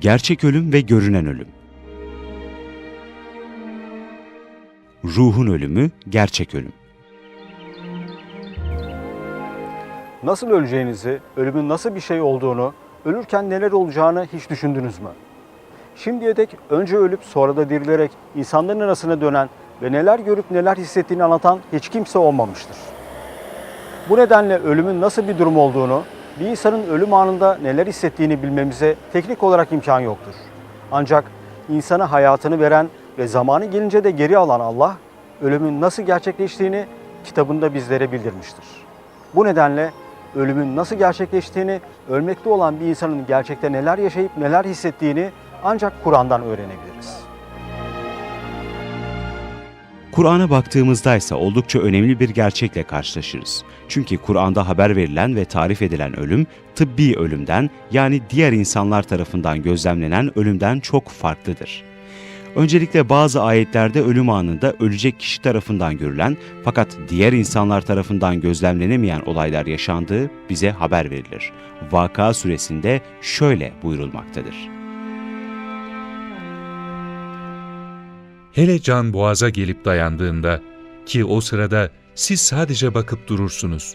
Gerçek ölüm ve görünen ölüm. Ruhun ölümü, gerçek ölüm. Nasıl öleceğinizi, ölümün nasıl bir şey olduğunu, ölürken neler olacağını hiç düşündünüz mü? Şimdiye dek önce ölüp sonra da dirilerek insanların arasına dönen ve neler görüp neler hissettiğini anlatan hiç kimse olmamıştır. Bu nedenle ölümün nasıl bir durum olduğunu, bir insanın ölüm anında neler hissettiğini bilmemize teknik olarak imkan yoktur. Ancak insana hayatını veren ve zamanı gelince de geri alan Allah, ölümün nasıl gerçekleştiğini kitabında bizlere bildirmiştir. Bu nedenle ölümün nasıl gerçekleştiğini, ölmekte olan bir insanın gerçekte neler yaşayıp neler hissettiğini ancak Kur'an'dan öğrenebiliriz. Kur'an'a baktığımızda ise oldukça önemli bir gerçekle karşılaşırız. Çünkü Kur'an'da haber verilen ve tarif edilen ölüm, tıbbi ölümden yani diğer insanlar tarafından gözlemlenen ölümden çok farklıdır. Öncelikle bazı ayetlerde ölüm anında ölecek kişi tarafından görülen fakat diğer insanlar tarafından gözlemlenemeyen olaylar yaşandığı bize haber verilir. Vaka suresinde şöyle buyurulmaktadır. Hele can boğaza gelip dayandığında ki o sırada siz sadece bakıp durursunuz.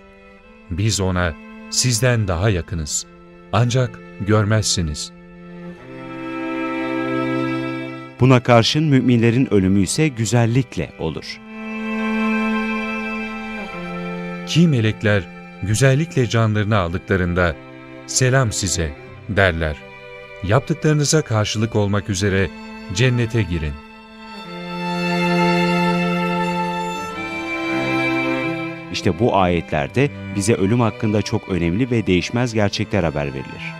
Biz ona sizden daha yakınız. Ancak görmezsiniz. Buna karşın müminlerin ölümü ise güzellikle olur. Ki melekler güzellikle canlarını aldıklarında selam size derler. Yaptıklarınıza karşılık olmak üzere cennete girin. İşte bu ayetlerde bize ölüm hakkında çok önemli ve değişmez gerçekler haber verilir.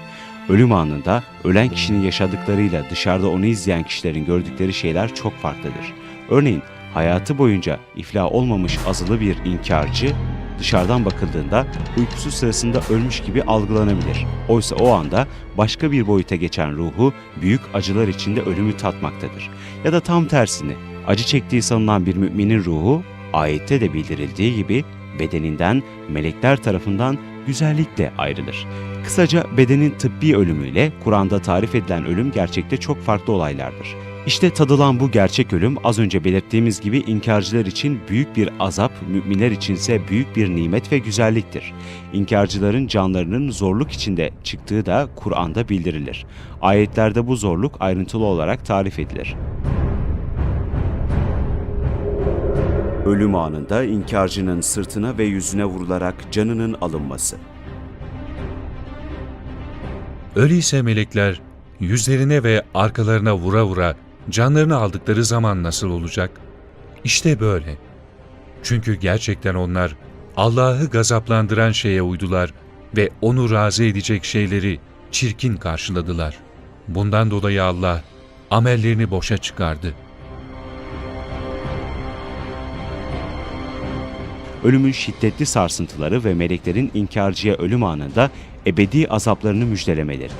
Ölüm anında ölen kişinin yaşadıklarıyla dışarıda onu izleyen kişilerin gördükleri şeyler çok farklıdır. Örneğin hayatı boyunca iflah olmamış azılı bir inkarcı dışarıdan bakıldığında uykusu sırasında ölmüş gibi algılanabilir. Oysa o anda başka bir boyuta geçen ruhu büyük acılar içinde ölümü tatmaktadır. Ya da tam tersini acı çektiği sanılan bir müminin ruhu ayette de bildirildiği gibi bedeninden melekler tarafından güzellikle ayrılır. Kısaca bedenin tıbbi ölümüyle Kur'an'da tarif edilen ölüm gerçekte çok farklı olaylardır. İşte tadılan bu gerçek ölüm az önce belirttiğimiz gibi inkarcılar için büyük bir azap, müminler içinse büyük bir nimet ve güzelliktir. İnkarcıların canlarının zorluk içinde çıktığı da Kur'an'da bildirilir. Ayetlerde bu zorluk ayrıntılı olarak tarif edilir. Ölüm anında inkarcının sırtına ve yüzüne vurularak canının alınması. Öyleyse melekler yüzlerine ve arkalarına vura vura canlarını aldıkları zaman nasıl olacak? İşte böyle. Çünkü gerçekten onlar Allah'ı gazaplandıran şeye uydular ve onu razı edecek şeyleri çirkin karşıladılar. Bundan dolayı Allah amellerini boşa çıkardı. Ölümün şiddetli sarsıntıları ve meleklerin inkarcıya ölüm anında ebedi azaplarını müjdelemeleri.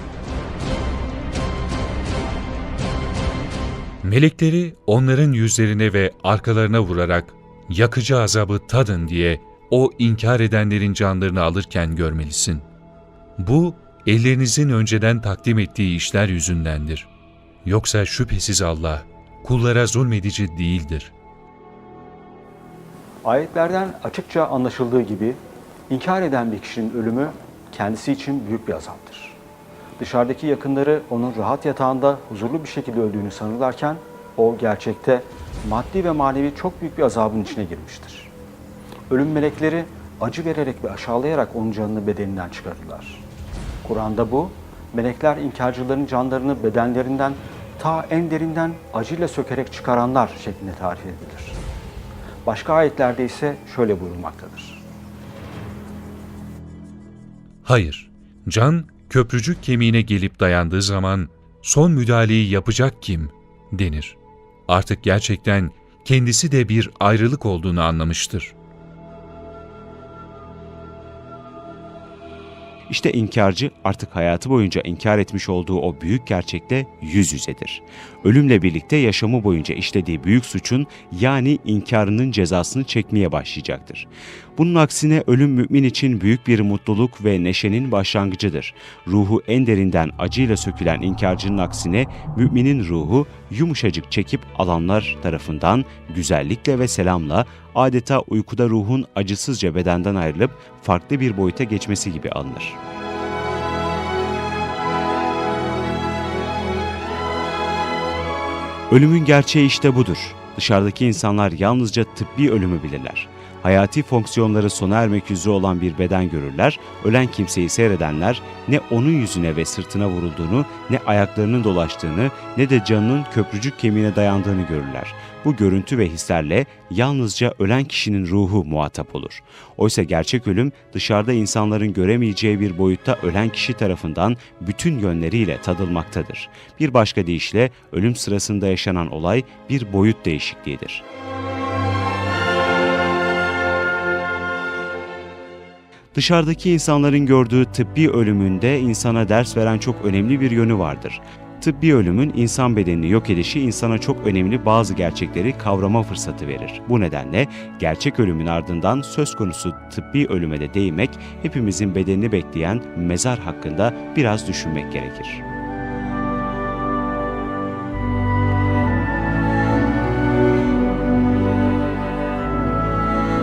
Melekleri onların yüzlerine ve arkalarına vurarak yakıcı azabı tadın diye o inkar edenlerin canlarını alırken görmelisin. Bu ellerinizin önceden takdim ettiği işler yüzündendir. Yoksa şüphesiz Allah kullara zulmedici değildir. Ayetlerden açıkça anlaşıldığı gibi inkar eden bir kişinin ölümü kendisi için büyük bir azaptır. Dışarıdaki yakınları onun rahat yatağında huzurlu bir şekilde öldüğünü sanırlarken o gerçekte maddi ve manevi çok büyük bir azabın içine girmiştir. Ölüm melekleri acı vererek ve aşağılayarak onun canını bedeninden çıkarırlar. Kur'an'da bu, melekler inkarcıların canlarını bedenlerinden ta en derinden acıyla sökerek çıkaranlar şeklinde tarif edilir. Başka ayetlerde ise şöyle buyurulmaktadır. Hayır, can köprücük kemiğine gelip dayandığı zaman son müdahaleyi yapacak kim denir. Artık gerçekten kendisi de bir ayrılık olduğunu anlamıştır. İşte inkarcı artık hayatı boyunca inkar etmiş olduğu o büyük gerçekle yüz yüzedir. Ölümle birlikte yaşamı boyunca işlediği büyük suçun yani inkarının cezasını çekmeye başlayacaktır. Bunun aksine ölüm mümin için büyük bir mutluluk ve neşenin başlangıcıdır. Ruhu en derinden acıyla sökülen inkarcının aksine müminin ruhu yumuşacık çekip alanlar tarafından güzellikle ve selamla adeta uykuda ruhun acısızca bedenden ayrılıp farklı bir boyuta geçmesi gibi alınır. Ölümün gerçeği işte budur. Dışarıdaki insanlar yalnızca tıbbi ölümü bilirler. Hayati fonksiyonları sona ermek üzere olan bir beden görürler, ölen kimseyi seyredenler ne onun yüzüne ve sırtına vurulduğunu, ne ayaklarının dolaştığını, ne de canının köprücük kemiğine dayandığını görürler. Bu görüntü ve hislerle yalnızca ölen kişinin ruhu muhatap olur. Oysa gerçek ölüm dışarıda insanların göremeyeceği bir boyutta ölen kişi tarafından bütün yönleriyle tadılmaktadır. Bir başka deyişle ölüm sırasında yaşanan olay bir boyut değişikliğidir. Dışarıdaki insanların gördüğü tıbbi ölümünde insana ders veren çok önemli bir yönü vardır. Tıbbi ölümün insan bedenini yok edişi insana çok önemli bazı gerçekleri kavrama fırsatı verir. Bu nedenle gerçek ölümün ardından söz konusu tıbbi ölüme de değinmek hepimizin bedenini bekleyen mezar hakkında biraz düşünmek gerekir.